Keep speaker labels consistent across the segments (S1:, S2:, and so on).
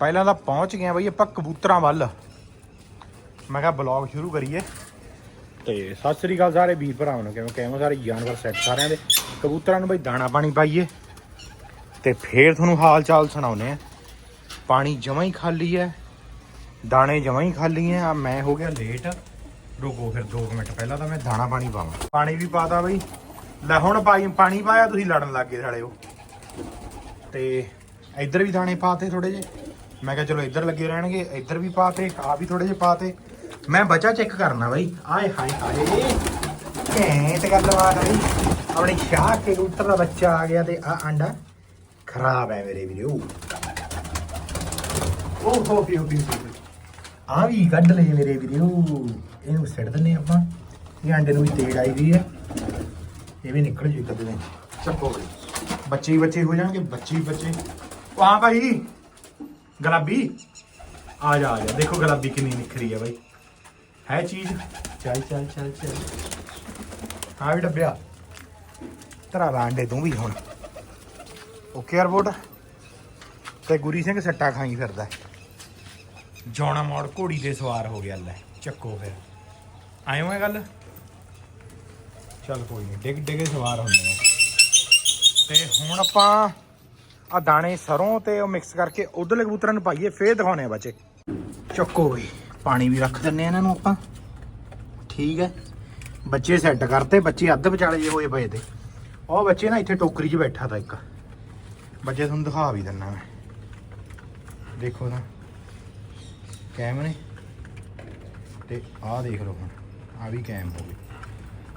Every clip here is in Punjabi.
S1: ਪਹਿਲਾਂ ਤਾਂ ਪਹੁੰਚ ਗਏ ਆ ਬਈ ਆਪਾਂ ਕਬੂਤਰਾਂ ਵੱਲ। ਮੈਂ ਕਿਹਾ ਬਲੌਗ ਸ਼ੁਰੂ ਕਰੀਏ। ਤੇ ਸਤਿ ਸ੍ਰੀ ਅਕਾਲ ਸਾਰੇ ਵੀਰ ਭਰਾਵਾਂ ਨੂੰ, ਕਿਵੇਂ ਕਿਵੇਂ ਸਾਰੇ ਜਾਨਵਰ ਸੈੱਟ ਸਾਰਿਆਂ ਦੇ। ਕਬੂਤਰਾਂ ਨੂੰ ਬਈ ਦਾਣਾ ਪਾਣੀ ਪਾਈਏ। ਤੇ ਫੇਰ ਤੁਹਾਨੂੰ ਹਾਲ ਚਾਲ ਸੁਣਾਉਨੇ ਆ। ਪਾਣੀ ਜਮਾਂ ਹੀ ਖਾਲੀ ਹੈ। ਦਾਣੇ ਜਮਾਂ ਹੀ ਖਾਲੀ ਹੈ। ਆ ਮੈਂ ਹੋ ਗਿਆ ਲੇਟ ਰੁਕੋ ਫਿਰ 2 ਮਿੰਟ ਪਹਿਲਾਂ ਤਾਂ ਮੈਂ ਦਾਣਾ ਪਾਣੀ ਪਾਵਾਂ। ਪਾਣੀ ਵੀ ਪਾਤਾ ਬਈ। ਲੈ ਹੁਣ ਪਾਈ ਪਾਣੀ ਪਾਇਆ, ਤੁਸੀਂ ਲੜਨ ਲੱਗ ਗਏ ਉਹ ਤੇ ਇੱਧਰ ਵੀ ਦਾਣੇ ਪਾਤੇ ਥੋੜੇ ਜੇ ਮੈਂ ਕਿਹਾ ਚਲੋ ਇੱਧਰ ਲੱਗੇ ਰਹਿਣਗੇ, ਇੱਧਰ ਵੀ ਪਾਤੇ ਆ ਵੀ ਥੋੜੇ ਜੇ ਪਾਤੇ ਮੈਂ ਬਚਾ ਚੈੱਕ ਕਰਨਾ ਬਾਈ। ਆਏ ਹਾਏ ਹਾਏ, ਘੈਂਟ ਗੱਲਬਾਤ ਆ ਆਪਣੇ ਸ਼ਾਹ ਕੇ ਕਬੂਤਰ ਦਾ ਬੱਚਾ ਆ ਗਿਆ ਤੇ ਆ ਆਂਡਾ ਖਰਾਬ ਹੈ ਮੇਰੇ ਵੀਰੋ। ਓਹ ਹੋ ਪਿਓ ਪਿਓ ਆ ਵੀ ਕੱਢ ਲਏ ਮੇਰੇ ਵੀਰੋ। ਇਹਨੂੰ ਸਿੱਟ ਦਿੰਨੇ ਆਪਾਂ। ਇਹ ਆਂਡੇ ਨੂੰ ਵੀ ਤੇੜ ਆਈ ਵੀ ਹੈ। ਇਹ ਵੀ ਨਿਕਲ ਜੂ ਇੱਕ ਅੱਧੇ ਚੱਕੋ ਬੱਚੇ ਬੱਚੇ ਹੋ ਜਾਣਗੇ, ਬੱਚੇ ਬੱਚੇ। ਆ ਭਾਈ। ਗੁਲਾਬੀ? ਆ ਜਾ ਆ ਜਾ। ਦੇਖੋ ਗੁਲਾਬੀ ਕਿੰਨੀ ਨਿਖਰੀ ਹੈ ਬਾਈ। ਹੈ ਚੀਜ਼? ਚੱਲ ਚੱਲ ਚੱਲ ਚੱਲ। ਹਾਂ ਵੀ ਡੱਬਿਆ। ਤਰਾ ਲਾਂਡੇ ਤੂੰ ਵੀ ਹੁਣ। ਓਕੇ ਏਅਰਪੋਰਟ ਤੇ ਗੁਰੀ ਸਿੰਘ ਸੱਟਾ ਖਾਈ ਫਿਰਦਾ। ਜੌਣਾ ਮੋੜ ਘੋੜੀ ਤੇ ਸਵਾਰ ਹੋ ਗਿਆ ਲੈ। ਚੱਕੋ ਫਿਰ। ਆਇਓ ਹੋਏ ਗੱਲ? ਚੱਲ ਕੋਈ ਨਹੀਂ ਡਿੱਗ, ਡਿੱਗੇ ਸਵਾਰ ਹੁੰਦੇ ਆ। ਤੇ ਹੁਣ ਆਪਾਂ ਆ ਦਾਣੇ ਸਰੋਂ ਤੇ ਉਹ ਮਿਕਸ ਕਰਕੇ ਉਧਰਲੇ ਕਬੂਤਰਾਂ ਨੂੰ ਪਾਈਏ, ਫੇਰ ਦਿਖਾਉਣੇ ਆ ਬੱਚੇ। ਚੱਕੋ ਵੀ ਪਾਣੀ ਵੀ ਰੱਖ ਦਿੰਨੇ ਆ ਇਹਨਾਂ ਨੂੰ ਆਪਾਂ। ਠੀਕ ਹੈ। ਬੱਚੇ ਸੈੱਟ ਕਰਤੇ, ਬੱਚੇ ਅੱਧ ਵਿਚਾਲੇ ਜੇ ਹੋਏ ਪਏ ਤੇ। ਉਹ ਬੱਚੇ ਨਾ ਇੱਥੇ ਟੋਕਰੀ 'ਚ ਬੈਠਾ ਤਾ ਇੱਕ। ਬੱਚੇ ਤੁਹਾਨੂੰ ਦਿਖਾ ਵੀ ਦਿੰਨਾ ਮੈਂ। ਦੇਖੋ ਨਾ। ਕੈਮ ਨੇ ਤੇ ਆਹ ਦੇਖ ਲਓ ਹੁਣ। ਆ ਵੀ ਕੈਮ ਹੋ ਗਈ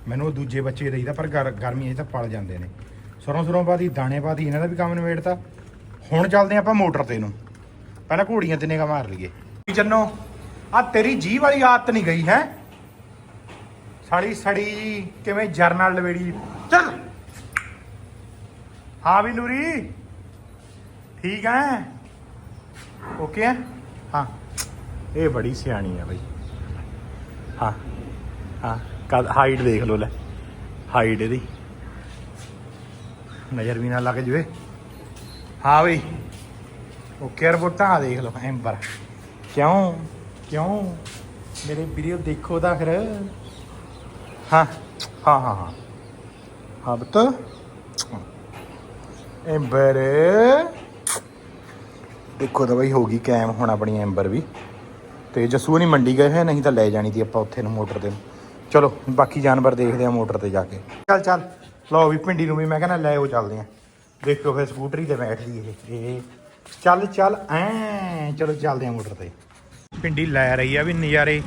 S1: ਮੈਨੂੰ ਉਹ ਦੂਜੇ ਬੱਚੇ ਦੇਈਦਾ, ਪਰ ਗਰਮੀ ਇਹ ਤਾਂ ਪਲ ਜਾਂਦੇ ਨੇ। ਸਰੋਂ ਸਰੋਂ ਪਾਦੀ ਦਾਣੇ ਪਾਦੀ ਇਹਨਾਂ ਦਾ ਵੀ ਕੰਮ ਨਿਬੇੜਤਾ। ਹੁਣ ਚੱਲਦੇ ਆਪਾਂ ਮੋਟਰ ਤੇ ਨੂੰ। ਪਹਿਲਾਂ ਘੋੜੀਆਂ ਤੇ ਨਿਗਾ ਮਾਰ ਲਈਏ। ਵੀ ਚੰਨੋ ਆ ਤੇਰੀ ਜੀ ਵਾਲੀ ਆਦਤ ਨਹੀਂ ਗਈ, ਹੈ? ਸਾਲੀ ਸੜੀ, ਕਿਵੇਂ ਜਰ ਨਾਲ ਲਵੇੜੀ। ਚੱਲ। ਹਾਂ ਵੀ ਨੂਰੀ। ਠੀਕ ਹੈ ਓਕੇ ਹੈ ਹਾਂ। ਇਹ ਬੜੀ ਸਿਆਣੀ ਆ ਬਈ। ਹਾਂ। ਹਾਂ। ਕਦ ਹਾਈਟ ਦੇਖ ਲਓ ਲੈ। ਹਾਈਟ ਇਹਦੀ। ਨਜ਼ਰ ਵੀ ਨਾ ਲੱਗ ਜਵੇ। ਹਾਂ ਬਈ। ਓਕੇ ਰਿਪੋਰਟਾਂ ਆ ਦੇਖ ਲਓ, ਐਂਬਰ। ਕਿਉਂ? ਕਿਉਂ? ਮੇਰੇ ਵੀਡੀਓ ਦੇਖੋ ਤਾਂ ਫਿਰ। ਹਾਂ ਹਾਂ ਹਾਂ ਹਾਂ। ਹਾਂ ਬਤ ਐਂਬਰ। ਦੇਖੋ ਤਾਂ ਬਈ, ਹੋ ਗਈ ਕੈਮ ਹੁਣ ਆਪਣੀ ਐਂਬਰ ਵੀ। ਤੇ ਜੱਸੂ ਨਹੀਂ ਮੰਡੀ ਗਏ ਹੋਏ, ਨਹੀਂ ਤਾਂ ਲੈ ਜਾਣੀ ਸੀ ਆਪਾਂ ਉੱਥੇ ਨੂੰ ਮੋਟਰ ਤੇ। ਚਲੋ, ਬਾਕੀ ਜਾਨਵਰ ਦੇਖਦੇ ਆ ਮੋਟਰ ਤੇ ਜਾ ਕੇ। ਚੱਲ ਚੱਲ। ਲਓ ਵੀ ਭਿੰਡੀ ਨੂੰ ਵੀ ਮੈਂ ਕਹਿੰਦਾ ਲੈ ਉਹ ਚੱਲਦੇ ਆ। ਦੇਖੋ ਫਿਰ ਸਕੂਟਰੀ ਤੇ ਬੈਠਦੀ ਇਹ। ਇਹ ਚੱਲ ਚੱਲ, ਐ, ਚਲੋ ਚੱਲਦੇ ਆ ਮੋਟਰ ਤੇ। ਭਿੰਡੀ ਲੈ ਰਹੀ ਆ ਵੀ ਨਜ਼ਾਰੇ।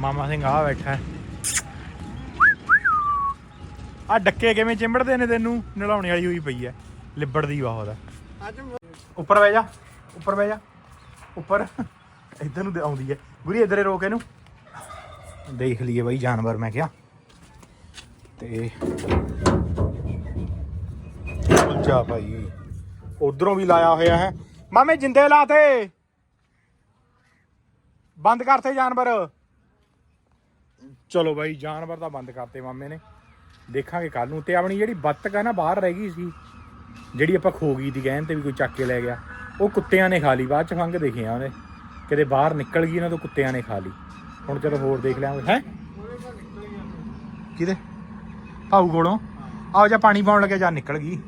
S1: ਮਾਮਾ ਸਿੰਘ ਆ ਬੈਠਾ। ਆ ਡੱਕੇ ਕਿਵੇਂ ਚਿੰਬੜਦੇ ਨੇ ਤੈਨੂੰ? ਨਲਾਉਣੇ ਵਾਲੀ ਹੋਈ ਪਈ ਐ ਲਿਬੜਦੀ ਬਹੁਤ ਆ ਉੱਪਰ ਬਹਿ ਜਾ, ਉੱਪਰ ਬਹਿ ਜਾ। ਉੱਪਰ। ਇੱਧਰ ਨੂੰ ਆਉਂਦੀ ਐ ਗੁਰੀ, ਇੱਧਰੇ ਰੋਕ ਇਹਨੂੰ। ਦੇਖ ਲਈਏ ਬਾਈ, ਜਾਨਵਰ ਮੈਂ ਕਿਹਾ। ਤੇ ਜਾ ਭਾਈ ਉਧਰੋਂ ਵੀ ਲਾਇਆ ਹੋਇਆ ਹੈ। ਮਾਮੇ ਜਿੰਦੇ ਲਾਤੇ ਬੰਦ ਕਰਤੇ ਜਾਨਵਰ। ਚਲੋ ਬਾਈ ਜਾਨਵਰ ਤਾਂ ਬੰਦ ਕਰਤੇ ਮਾਮੇ ਨੇ। ਦੇਖਾਂਗੇ ਕੱਲ ਨੂੰ। ਤੇ ਆਪਣੀ ਜਿਹੜੀ ਬੱਤਕ ਹੈ ਨਾ ਬਾਹਰ ਰਹਿ ਗਈ ਸੀ ਜਿਹੜੀ ਆਪਾਂ ਖੋ ਗਈ ਦੀ ਕਹਿਣ ਤੇ ਵੀ ਕੋਈ ਚੱਕ ਕੇ ਲੈ ਗਿਆ ਉਹ ਕੁੱਤਿਆਂ ਨੇ ਖਾ ਲਈ। ਬਾਅਦ ਚ ਫੰਗ ਦੇਖਿਆ ਉਹਨੇ। ਕਿਤੇ ਬਾਹਰ ਨਿਕਲ ਗਈ ਇਹਨਾਂ ਤੋਂ ਕੁੱਤਿਆਂ ਨੇ ਖਾ ਲਈ। ਹੁਣ ਚਲੋ ਹੋਰ ਦੇਖ ਲਿਆਂਗੇ। ਹੈ? ਕਿਹਦੇ? ਭਾਊ ਕੋਲੋਂ। ਆਓ ਜਾ ਪਾਣੀ ਪਾਉਣ ਲੱਗਿਆ ਜਾਂ ਨਿਕਲ ਗਈ।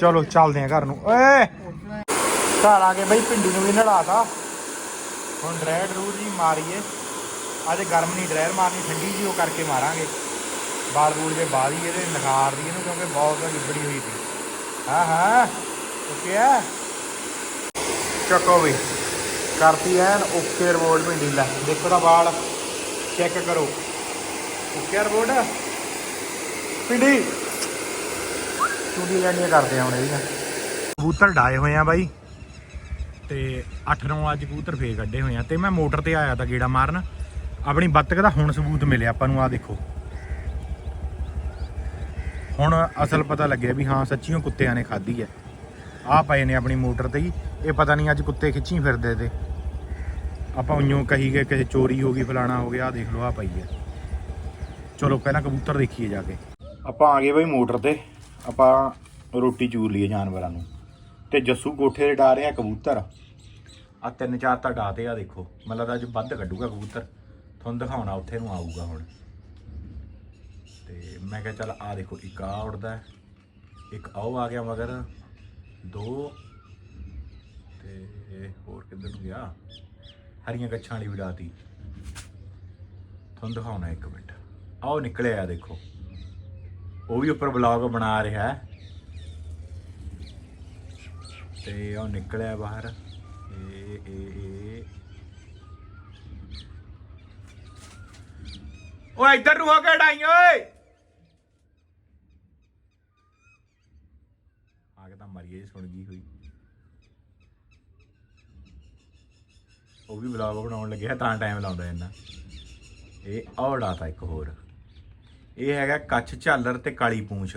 S1: ਚਲੋ, ਚੱਲਦੇ ਆ ਘਰ ਨੂੰ। ਓਏ! ਘਰ ਆ ਕੇ ਬਈ ਪਿੰਡੀ ਨੂੰ ਵੀ ਨੜਾਤਾ। ਹੁਣ ਡਰੈਡ ਰੂ ਜੀ ਮਾਰੀਏ। ਅੱਜ ਗਰਮ ਨਹੀਂ ਡਰੈਰ ਮਾਰਨੀ, ਠੰਡੀ ਜੀ ਉਹ ਕਰਕੇ ਮਾਰਾਂਗੇ। ਬਾਲ ਬੂਲ ਦੇ ਬਾਅਦ ਹੀ ਇਹਦੇ ਨਖਾਰ ਦੀ ਇਹਨੂੰ ਕਿਉਂਕਿ ਬਹੁਤ ਲਿਬੜੀ ਹੋਈ ਸੀ। ਹਾਂ ਹਾਂ। ਓਕੇ ਆ। ਚੱਕੋ ਵੀ। ਕਰਤੀ ਐਨ ਓਕੇ ਰਿਪੋਰਟ ਪਿੰਡੀ ਲੈ। ਦੇਖੋ ਤਾਂ ਵਾਲ। ਚੈੱਕ ਕਰੋ। ਓਕੇ ਰਿਪੋਰਟ ਪਿੰਡੀ ਚੂੜੀ ਲੈਣੀਆਂ ਕਰਦੇ ਆ ਹੁਣ ਇਹਦੀਆਂ ਕਬੂਤਰ ਡਾਏ ਹੋਏ ਆ ਬਾਈ। ਤੇ 8-9 ਅੱਜ ਕਬੂਤਰ ਫੇਰ ਕੱਢੇ ਹੋਏ ਆ। ਤੇ ਮੈਂ ਮੋਟਰ ਤੇ ਆਇਆ ਤਾਂ ਗੇੜਾ ਮਾਰਨ। ਆਪਣੀ ਬੱਤਕ ਦਾ ਹੁਣ ਸਬੂਤ ਮਿਲਿਆ ਆਪਾਂ ਨੂੰ ਆ ਦੇਖੋ। ਹੁਣ ਅਸਲ ਪਤਾ ਲੱਗਿਆ ਵੀ ਹਾਂ, ਸੱਚੀਓ ਕੁੱਤਿਆਂ ਨੇ ਖਾਧੀ ਹੈ ਆ ਪਏ ਨੇ ਆਪਣੀ ਮੋਟਰ ਤੇ ਹੀ ਇਹ ਪਤਾ ਨਹੀਂ ਅੱਜ ਕੁੱਤੇ ਖਿੱਚੀ ਫਿਰਦੇ ਤੇ। ਆਪਾਂ ਉਈਓ ਕਹੀ ਗਏ, ਕਿਸੇ ਚੋਰੀ ਹੋ ਗਈ, ਫਲਾਣਾ ਹੋ ਗਿਆ ਆ ਦੇਖ ਲਓ ਆ ਪਈ ਹੈ ਚਲੋ, ਪਹਿਲਾਂ ਕਬੂਤਰ ਦੇਖੀਏ ਜਾ ਕੇ। ਆਪਾਂ ਆ ਗਏ ਬਈ ਮੋਟਰ ਤੇ। ਆਪਾਂ ਰੋਟੀ ਚੂਰ ਲਈਏ ਜਾਨਵਰਾਂ ਨੂੰ। ਤੇ ਜੱਸੂ ਕੋਠੇ ਤੇ ਡਾ ਰਿਹਾ ਕਬੂਤਰ। ਆ ਤਿੰਨ ਚਾਰ ਤਾਂ ਡਾਤੇ ਆ ਦੇਖੋ। ਮਤਲਬ ਤਾਂ ਅੱਜ ਵੱਧ ਕੱਢੂਗਾ ਕਬੂਤਰ। ਤੁਹਾਨੂੰ ਦਿਖਾਉਣਾ, ਉੱਥੇ ਨੂੰ ਆਊਗਾ ਹੁਣ। ਤੇ ਮੈਂ ਕਿਹਾ ਚੱਲ ਆ ਦੇਖੋ, ਇੱਕ ਆ ਉੜਦਾ ਇੱਕ ਆਉ ਆ ਗਿਆ ਮਗਰ। ਦੋ। ਤੇ ਹੋਰ ਕਿੱਧਰ ਨੂੰ ਗਿਆ? ਹਰੀਆਂ ਕੱਛਾਂ ਵਾਲੀ ਵਿਡਾਤੀ ਤੁਹਾਨੂੰ ਦਿਖਾਉਣਾ ਇੱਕ ਮਿੰਟ। ਆਓ ਨਿਕਲਿਆ ਦੇਖੋ। ਉਹ ਵੀ ਉੱਪਰ ਬਲੌਗ ਬਣਾ ਰਿਹਾ ਹੈ। ਤੇ ਉਹ ਨਿਕਲਿਆ ਬਾਹਰ। ਇਹ ਇਹ ਇਹ। ਓਏ, ਇੱਧਰ ਨੂੰ ਹੋ ਕੇ ਡਾਈ ਓਏ। ਆ ਕੇ ਤਾਂ ਮਰੀਏ ਸੁਣ ਗਈ ਹੋਈ। ਉਹ ਵੀ ਬਲੌਗ ਬਣਾਉਣ ਲੱਗਿਆ ਤਾਂ ਟਾਈਮ ਲਾਉਂਦਾ ਇੰਨਾ ਇਹ ਔੜਾ ਤਾਂ ਇੱਕ ਹੋਰ। ਇਹ ਹੈਗਾ ਕੱਛ ਝਾਲਰ ਤੇ ਕਾਲੀ ਪੂੰਛ।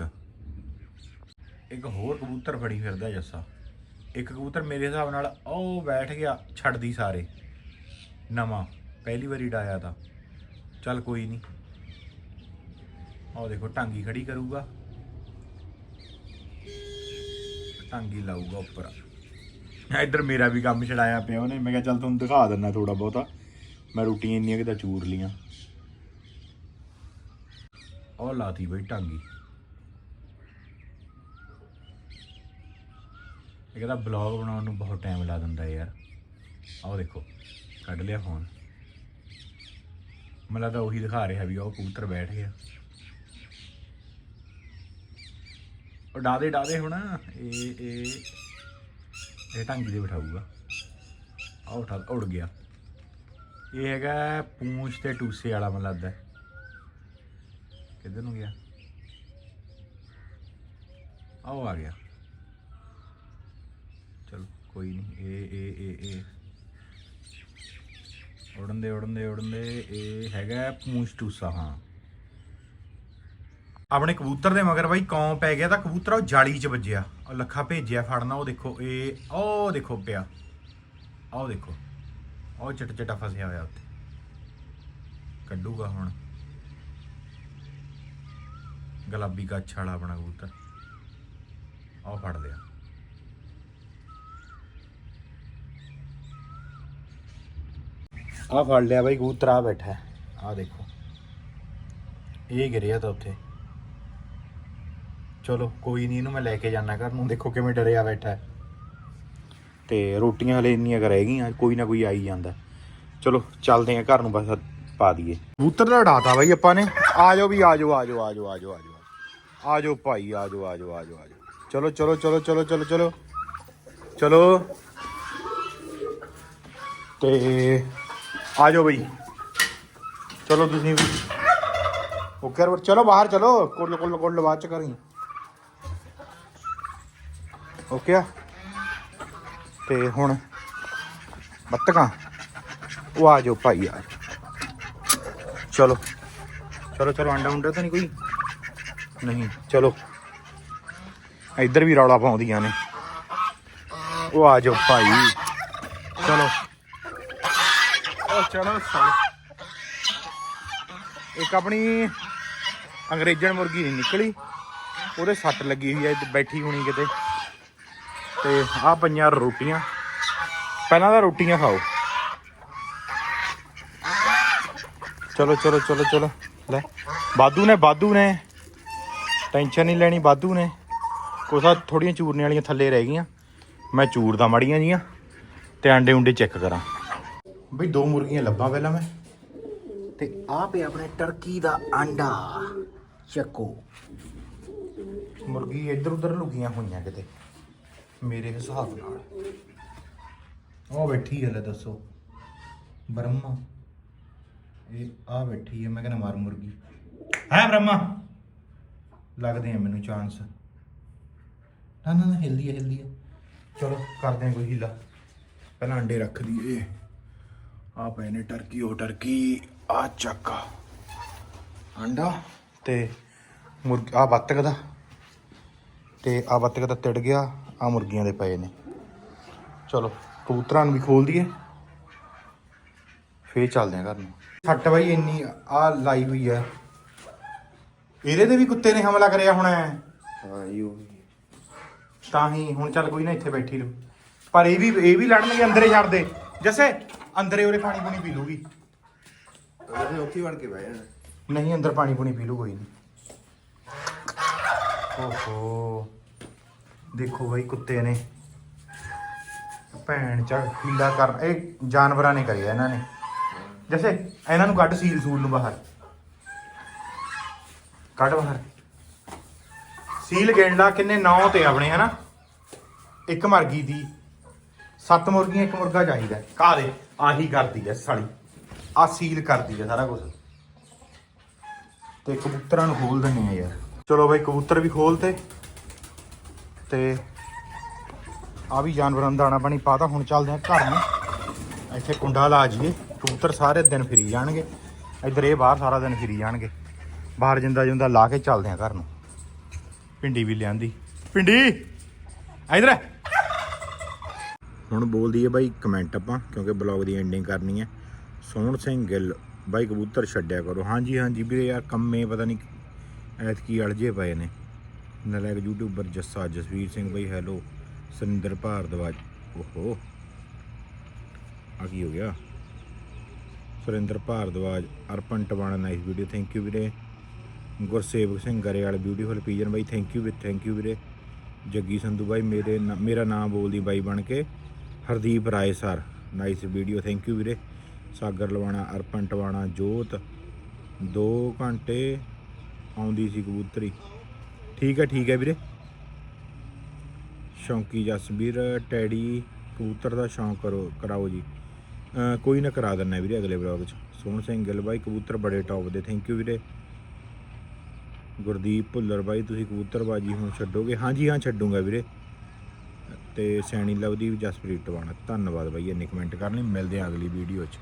S1: ਇੱਕ ਹੋਰ ਕਬੂਤਰ ਫੜੀ ਫਿਰਦਾ ਜੱਸਾ। ਇੱਕ ਕਬੂਤਰ ਮੇਰੇ ਹਿਸਾਬ ਨਾਲ ਉਹ ਬੈਠ ਗਿਆ, ਛੱਡਦੀ ਸਾਰੇ। ਨਵਾਂ, ਪਹਿਲੀ ਵਾਰੀ ਡਾਇਆ ਤਾਂ। ਚੱਲ ਕੋਈ ਨਹੀਂ ਆਹ ਦੇਖੋ, ਟਾਂਗੀ ਖੜੀ ਕਰੂਗਾ। ਟਾਂਗੀ ਲਾਊਗਾ ਉੱਪਰ। ਇੱਧਰ ਮੇਰਾ ਵੀ ਕੰਮ ਛਡਾਇਆ ਪਿਆ ਉਹਨੇ। ਮੈਂ ਕਿਹਾ ਚੱਲ ਤੁਹਾਨੂੰ ਦਿਖਾ ਦਿੰਦਾ ਥੋੜਾ ਬਹੁਤਾ। ਮੈਂ ਰੋਟੀਆਂ ਇੰਨੀਆਂ ਕਿਤੇ ਚੂਰ ਲੀਆਂ। ਉਹ ਲਾਤੀ ਬਈ ਟਾਂਗੀ। ਇਹ ਕਹਿੰਦਾ ਬਲੌਗ ਬਣਾਉਣ ਨੂੰ ਬਹੁਤ ਟਾਈਮ ਲਾ ਦਿੰਦਾ ਯਾਰ। ਆਹ ਦੇਖੋ, ਕੱਢ ਲਿਆ ਫੋਨ ਮੈਨੂੰ ਲੱਗਦਾ ਉਹੀ ਦਿਖਾ ਰਿਹਾ ਵੀ ਉਹ ਕਬੂਤਰ ਬੈਠ ਗਿਆ। ਉਹ ਡਾਦੇ ਡਾਦੇ ਹੁਣ। ਇਹ ਇਹ ਇਹ ਟਾਂਗੀ ਦੇ ਬਿਠਾਊਗਾ। ਆਹ ਉਠਾ, ਉੜ ਗਿਆ। ਇਹ ਹੈਗਾ ਪੂੰਛ ਤੇ ਟੂਸੇ ਵਾਲਾ ਮੈਨੂੰ ਲੱਗਦਾ। ਕਿੱਧਰ ਨੂੰ ਗਿਆ? ਆਓ ਆ ਗਿਆ। ਚਲ, ਕੋਈ ਨਹੀਂ। ਇਹ ਇਹ ਇਹ ਇਹ। ਉੜਨ ਦੇ ਉੜਨ ਦੇ ਉੜਨ ਦੇ। ਇਹ ਹੈਗਾ ਪੂੰਛ ਟੂਸਾ ਹਾਂ। ਆਪਣੇ ਕਬੂਤਰ ਦੇ ਮਗਰ ਬਾਈ ਕੌਂ ਪੈ ਗਿਆ ਤਾਂ ਕਬੂਤਰ ਉਹ ਜਾਲੀ 'ਚ ਵੱਜਿਆ। ਉਹ ਲੱਖਾ ਭੇਜਿਆ ਫੜਨਾ, ਉਹ ਦੇਖੋ, ਇਹ, ਉਹ ਦੇਖੋ ਪਿਆ। ਆਹ ਦੇਖੋ। ਉਹ ਚਟ ਚਟਾ ਫਸਿਆ ਹੋਇਆ ਉੱਥੇ। ਕੱਢੂਗਾ ਹੁਣ। ਗੁਲਾਬੀ ਕੱਛ ਵਾਲਾ ਆਪਣਾ ਕਬੂਤਰ। ਆਹ ਫੜ ਲਿਆ। ਆਹ ਫੜ ਲਿਆ ਬਾਈ, ਕਬੂਤਰ ਆ ਬੈਠਾ ਆਹ ਦੇਖੋ। ਇਹ ਗਿਰਿਆ ਤਾਂ ਉੱਥੇ। ਚਲੋ, ਕੋਈ ਨਹੀਂ ਇਹਨੂੰ ਮੈਂ ਲੈ ਕੇ ਜਾਣਾ ਘਰ ਨੂੰ। ਦੇਖੋ ਕਿਵੇਂ ਡਰਿਆ ਬੈਠਾ ਤੇ ਰੋਟੀਆਂ ਹਲੇ ਇੰਨੀਆਂ ਕਰ ਰਹਿ ਗਈਆਂ, ਕੋਈ ਨਾ ਕੋਈ ਆਈ ਜਾਂਦਾ। ਚਲੋ, ਚੱਲਦੇ ਆ ਘਰ ਨੂੰ ਬਸ ਪਾ ਦਈਏ। ਕਬੂਤਰ ਦਾ ਉਡਾਤਾ ਬਾਈ ਆਪਾਂ ਨੇ। ਆ ਜਾਓ ਵੀ ਆ ਜਾਓ ਆ ਜਾਓ ਆ ਜਾਓ ਆ ਜਾਓ। ਆ ਜਾਓ ਭਾਈ ਆ ਜਾਓ ਆ ਜਾਓ ਆ ਜਾਓ ਆ ਜਾਓ ਚਲੋ ਚਲੋ ਚਲੋ ਚਲੋ ਚਲੋ ਚਲੋ। ਚਲੋ। ਤੇ ਆ ਜਾਓ ਬਈ। ਚਲੋ ਤੁਸੀਂ ਵੀ। ਓਕੇ ਰਵਰ ਚਲੋ ਬਾਹਰ ਚਲੋ। ਕੋਲ ਕੋਲ ਕੋਲ ਬਾਅਦ ਚ ਕਰੀ। ਓਕੇ ਆ? ਤੇ ਹੁਣ ਬੱਤਕਾਂ। ਉਹ ਆ ਜਾਓ ਭਾਈ ਆ ਚਲੋ। ਚਲੋ ਚਲੋ ਅੰਡਾ ਉਂਡਾ ਤਾਂ ਨਹੀਂ ਕੋਈ? ਨਹੀਂ ਚਲੋ। ਇੱਧਰ ਵੀ ਰੌਲਾ ਪਾਉਂਦੀਆਂ ਨੇ। ਉਹ ਆ ਜਾਓ ਭਾਈ। ਚਲੋ। ਉਹ ਚਲੋ ਇੱਕ ਆਪਣੀ ਅੰਗਰੇਜ਼ਨ ਮੁਰਗੀ ਨਹੀਂ ਨਿਕਲੀ। ਉਹਦੇ ਸੱਟ ਲੱਗੀ ਹੋਈ ਐ ਬੈਠੀ ਹੋਣੀ ਕਿਤੇ। ਤੇ ਆਹ ਪਈਆਂ ਰੋਟੀਆਂ। ਪਹਿਲਾਂ ਤਾਂ ਰੋਟੀਆਂ ਖਾਓ। ਚਲੋ ਚਲੋ ਚਲੋ ਚਲੋ। ਲੈ। ਬਾਦੂ ਨੇ ਬਾਦੂ ਨੇ। ਟੈਨਸ਼ਨ ਨਹੀਂ ਲੈਣੀ ਬਾਦੂ ਨੇ। ਕੋਸਾ ਥੋੜੀਆਂ ਚੂਰਨੇ ਵਾਲੀਆਂ ਥੱਲੇ ਰਹਿ ਗਈਆਂ। ਮੈਂ ਚੂਰਦਾ ਮੜੀਆਂ ਜੀਆਂ ਤੇ ਆਂਡੇ ਉਂਡੇ ਚੈੱਕ ਕਰਾਂ। ਬਈ ਦੋ ਮੁਰਗੀਆਂ ਲੱਭਾਂ ਪਹਿਲਾਂ ਮੈਂ। ਤੇ ਆ ਪਿਆ ਆਪਣੇ ਟਰਕੀ ਦਾ ਆਂਡਾ ਚੱਕੋ। ਮੁਰਗੀ ਇੱਧਰ ਉੱਧਰ ਲੁਕੀਆਂ ਹੋਈਆਂ ਕਿਤੇ। ਮੇਰੇ ਹਿਸਾਬ ਨਾਲ। ਉਹ ਬੈਠੀ ਹੈ ਲੈ ਦੱਸੋ। ਬ੍ਰਹਮਾ। ਇਹ ਆ ਬੈਠੀ ਹੈ ਮੈਂ ਕਹਿੰਦਾ ਮਾਰ ਮੁਰਗੀ। ਹੈ ਬ੍ਰਹਮਾ? ਲੱਗਦੇ ਆ ਮੈਨੂੰ ਚਾਂਸ ਨਾ ਨਾ ਨਾ, ਹਿਲਦੀ ਹੈ ਹਿਲਦੀ ਹੈ ਚਲੋ, ਕਰਦੇ ਆ ਕੋਈ ਹੀਲਾ। ਪਹਿਲਾਂ ਅੰਡੇ ਰੱਖ ਦਈਏ। ਆ ਪਏ ਨੇ ਟਰਕੀ, ਉਹ ਟਰਕੀ ਆ ਚੱਕਾ। ਅੰਡਾ ਤੇ ਮੁਰਗ ਆ ਬੱਤਕ ਦਾ। ਤੇ ਆ ਬੱਤਕ ਦਾ ਤਿੜ ਗਿਆ ਆ ਮੁਰਗੀਆਂ ਦੇ ਪਏ ਨੇ। ਚਲੋ, ਕਬੂਤਰਾਂ ਨੂੰ ਵੀ ਖੋਲ ਦਈਏ। ਫੇਰ ਚੱਲਦੇ ਆ ਘਰ ਨੂੰ। ਛੱਟ ਬਾਈ, ਇੰਨੀ ਆ ਲਾਈ ਹੋਈ ਆ। ਇਹਦੇ ਤੇ ਵੀ ਕੁੱਤੇ ਨੇ ਹਮਲਾ ਕਰਿਆ ਹੋਣਾ ਹੈ।
S2: ਹਾਂ ਯੂ
S1: ਤਾਂ ਹੀ ਹੁਣ ਚੱਲ ਕੋਈ ਨਾ ਇੱਥੇ ਬੈਠੀ ਰਹੂ। ਪਰ ਇਹ ਵੀ ਇਹ ਵੀ ਲੜਨਗੇ ਅੰਦਰੇ ਛੱਡ ਦੇ। ਜੱਸੇ ਅੰਦਰੇ ਉਹਦੇ ਪਾਣੀ ਪੂਣੀ ਪੀ ਲੂਗੀ
S2: ਉਹਨੇ ਉੱਥੇ ਹੀ ਵੜ ਕੇ ਬਹਿ ਜਾਣਾ।
S1: ਨਹੀਂ ਅੰਦਰ ਪਾਣੀ ਪੂਣੀ ਪੀ ਲੂ ਕੋਈ ਨਹੀਂ ਓਹੋ। ਦੇਖੋ ਬਾਈ ਕੁੱਤੇ ਨੇ। ਭੈਣ ਚਾ ਹੀਲਾ ਕਰ ਇਹ ਜਾਨਵਰਾਂ ਨੇ ਕਰਿਆ ਇਹਨਾਂ ਨੇ। ਜੈਸੇ ਇਹਨਾਂ ਨੂੰ ਕੱਢ ਸੀਲ ਸੂਲ ਨੂੰ ਬਾਹਰ। ਕੱਢ ਬਾਹਰ। ਸੀਲ ਗਿਣ ਲਾ ਕਿੰਨੇ? 9 ਤੇ ਆਪਣੇ, ਹਨਾ? ਇੱਕ ਮਰਗੀ ਦੀ। ਸੱਤ ਮੁਰਗੀਆਂ, ਇੱਕ ਮੁਰਗਾ ਚਾਹੀਦਾ। ਕਾ ਦੇ? ਆਹੀ ਕਰਦੀ ਐ ਸਾਲੀ। ਆ ਸੀਲ ਕਰਦੀ ਐ ਸਾਰਾ ਕੁਝ ਤੇ ਕਬੂਤਰਾਂ ਨੂੰ ਖੋਲ ਦਿੰਨੇ ਆ ਯਾਰ। ਚਲੋ ਬਾਈ, ਕਬੂਤਰ ਵੀ ਖੋਲਤੇ ਤੇ। ਆ ਵੀ ਜਾਨਵਰਾਂ ਦਾ ਦਾਣਾ ਪਾਣੀ ਪਾਤਾ ਹੁਣ ਚੱਲਦੇ ਆ ਘਰ ਨੂੰ। ਇੱਥੇ ਕੁੰਡਾ ਲਾ ਜੀਏ ਕਬੂਤਰ ਸਾਰੇ ਦਿਨ ਫਿਰੀ ਜਾਣਗੇ। ਇੱਧਰ ਇਹ ਬਾਹਰ ਸਾਰਾ ਦਿਨ ਫਿਰੀ ਜਾਣਗੇ। ਬਾਹਰ ਜਿੰਦਾ ਜਿੰਦਾ ਲਾ ਕੇ ਚੱਲਦੇ ਆ ਘਰ ਨੂੰ। ਪਿੰਡੀ ਵੀ ਲਿਆਂਦੀ। ਪਿੰਡੀ ਇਧਰ ਹੁਣ ਬੋਲਦੀ ਹੈ ਬਾਈ ਕਮੈਂਟ ਆਪਾਂ, ਕਿਉਂਕਿ ਬਲੌਗ ਦੀ ਐਂਡਿੰਗ ਕਰਨੀ ਹੈ ਸੋਹਣ ਸਿੰਘ ਗਿੱਲ, ਬਾਈ ਕਬੂਤਰ ਛੱਡਿਆ ਕਰੋ। ਹਾਂਜੀ ਹਾਂਜੀ ਵੀਰੇ ਯਾਰ ਕੰਮੇ ਪਤਾ ਨਹੀਂ ਐਤਕੀ ਅਲਝੇ ਪਏ ਨੇ। ਨਲਾਇਕ ਯੂਟਿਊਬਰ ਜੱਸਾ, ਜਸਵੀਰ ਸਿੰਘ ਬਾਈ ਹੈਲੋ ਸੁਰਿੰਦਰ ਭਾਰਦਵਾਜ। ਓਹੋ ਆ ਕੀ ਹੋ ਗਿਆ? Surinder Bhardwaj Arpan Tiwana nice video thank you ਵੀਰੇ। ਗੁਰਸੇਵਕ ਸਿੰਘ ਗਰੇਵਾਲ ਬਿਊਟੀਫੁਲ ਪੀਜਨ ਬਾਈ ਥੈਂਕ ਯੂ ਵੀ ਥੈਂਕ ਯੂ ਵੀਰੇ। ਜੱਗੀ ਸੰਧੂ ਬਾਈ, ਮੇਰੇ ਨਾ- ਮੇਰਾ ਨਾਮ ਬੋਲਦੀ ਬਾਈ ਬਣ ਕੇ। Hardeep Rai sir nice video thank you ਵੀਰੇ। ਸਾਗਰ ਲਵਾਣਾ, ਅਰਪਣ ਟਵਾਣਾ, ਜੋਤ। 2 ਘੰਟੇ ਆਉਂਦੀ ਸੀ ਕਬੂਤਰੀ। ਠੀਕ ਹੈ ਠੀਕ ਹੈ ਵੀਰੇ। ਸ਼ੌਂਕੀ ਜਸਵੀਰ, ਟੈਡੀ, ਕਬੂਤਰ ਦਾ ਸ਼ੌਂਕ ਕਰੋ, ਕਰਾਓ ਜੀ। ਕੋਈ ਨਾ ਕਰਾ ਦਿੰਨਾ ਵੀਰੇ ਅਗਲੇ ਵਲੌਗ 'ਚ। ਸੋਹਣ ਸਿੰਘ ਗਿੱਲ ਬਾਈ, ਕਬੂਤਰ ਬੜੇ ਟੌਪ ਦੇ ਥੈਂਕ ਯੂ ਵੀਰੇ। ਗੁਰਦੀਪ ਭੁੱਲਰ ਬਾਈ, ਤੁਸੀਂ ਕਬੂਤਰਬਾਜੀ ਹੁਣ ਛੱਡੋਗੇ? ਹਾਂਜੀ, ਹਾਂ, ਛੱਡੂਗਾ ਵੀਰੇ। ਤੇ ਸੈਣੀ ਲਵਦੀਪ ਜਸਪ੍ਰੀਤ ਟਵਾਣਾ, ਧੰਨਵਾਦ ਬਾਈ, ਇੰਨੇ ਕਮੈਂਟ ਕਰਨ ਲਈ। ਮਿਲਦੇ ਆ ਅਗਲੀ ਵੀਡੀਓ 'ਚ।